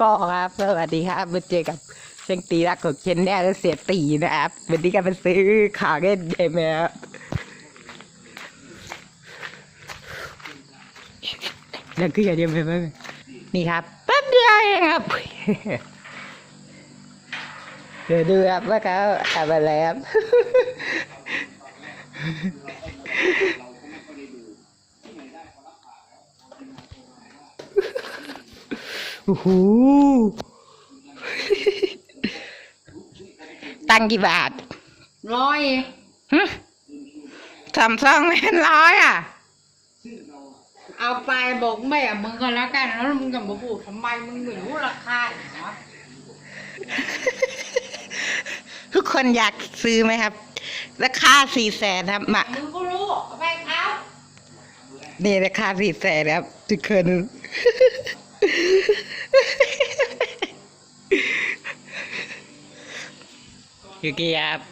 ก็ครับสวัสดีครับมาเจอกับเชงตีรักของเชนแน่และเสียตีนะครับวันนี้ก็มาซื้อขาเล่นเกมนะครับแล้วก็อย่าเดียวไปไหมนี่ครับแป๊บเดียวเองครับ เดี๋ยวดูครับว่าเขาทำอะไรครับ โอ้โหตังค์กี่บาทร้อยหึสามซองไม่เป็นร้อยอะ เอาไปบอกแม่มึงก็แล้วกันแล้วมึงจะมาพูดทำไมมึงไม่รู้ราคาเหรอทุกคนอยากซื้อไหมครับ ราคาสี่แสนครับมามึงก็รู้เอาไปเขานี่ราคาสี่แสนครับทุกคน ยูกิครับ